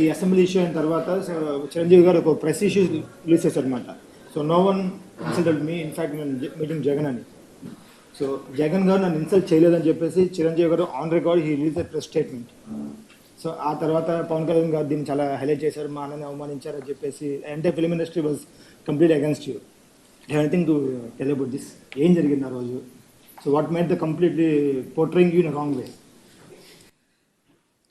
ఈ assembly issue అయిన తర్వాత సో చిరంజీవి గారు ఒక ప్రెస్ ఇష్యూ రిలీజ్ చేశారు అనమాట so no one insulted me in fact నేను మీటింగ్ జగన్ అని. సో జగన్ గారు నన్ను ఇన్సల్ట్ చేయలేదని చెప్పేసి Chiranjeevi garu on record he release press statement so ఆ తర్వాత పవన్ కళ్యాణ్ గారు దీన్ని చాలా హైలైట్ చేశారు. మా అన్నని అవమానించారు అని చెప్పేసి అంటే film industry was complete against you anything to tell about this ఏం జరిగింది ఆ రోజు? So what made the completely portraying you in wrong way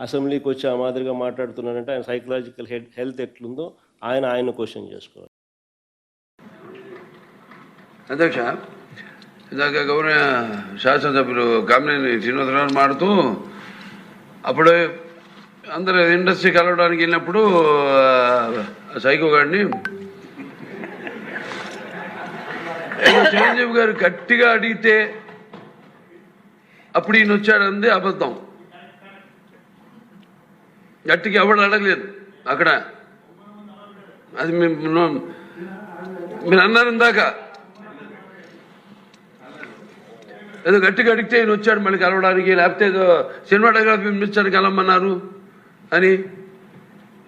అసెంబ్లీకి వచ్చి ఆ మాదిరిగా మాట్లాడుతున్నాడంటే ఆయన సైకలాజికల్ హెల్త్ ఎట్లుందో ఆయన ఆయన క్వశ్చన్ చేసుకోవాలి. అధ్యక్ష ఇందాక గౌరవ శాసనసభ్యులు కామినేని శ్రీనివాసరావు మాడుతూ అప్పుడే అందరూ ఇండస్ట్రీ కలవడానికి వెళ్ళినప్పుడు సైకో గారిని చిరంజీవి గారు గట్టిగా అడిగితే అప్పుడు ఈయన వచ్చాడంది అబద్ధం. గట్టిగా ఎవడు అడగలేదు. అక్కడ అది మేము మీరు అన్నారు ఇందాక. ఏదో గట్టిగా అడిగితే ఈయన వచ్చాడు మళ్ళీ కలవడానికి లేకపోతే ఏదో సినిమాటోగ్రఫీ మినిస్టర్ కలవమన్నారు అని.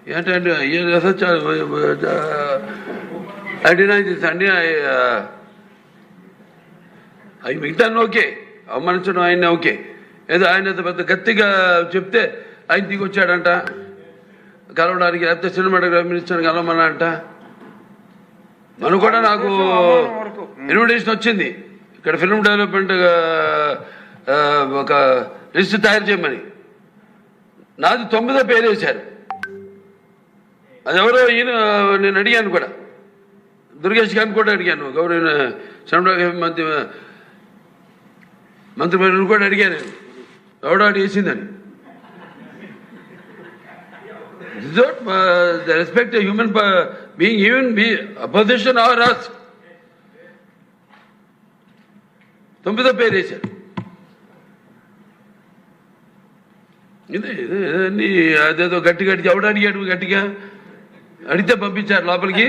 ఏంటంటే ఐ డినై దిస్ అండి అవి మిగతాన్ని ఓకే. అవమానించడం ఆయన ఓకే. ఏదో ఆయన పెద్ద గట్టిగా చెప్తే ఆయన దిగి వచ్చాడంట కలవడానికి లేకపోతే సినిమాటోగ్రఫీ మినిస్టర్ కలవమన్నా అంట మనం కూడా నాకు ఇన్విటేషన్ వచ్చింది. ఇక్కడ ఫిల్మ్ డెవలప్మెంట్ ఒక లిస్ట్ తయారు చేయమని. నాది తొమ్మిదో పేరు వేశారు. అది ఎవరో ఈయన నేను అడిగాను కూడా. దుర్గేష్ గారిని కూడా అడిగాను. గౌరవ సినిమాటోగ్రఫీ మంత్రి మంత్రి కూడా అడిగాను ఎవడో అడిగేసిందని is not uh, the respect a human uh, being, even be opposition or us. తొమ్మిదో పేరు వేశారు ఇదే అదేదో గట్టి గట్టి ఎవడు అడిగాడు గట్టిగా అడిగితే పంపించారు లోపలికి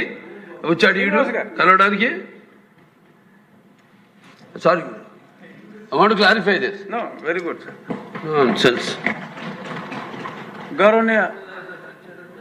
వచ్చాడు ఈడు కలవడానికి sorry want clarify this good, sir. Sense గౌరవనీయ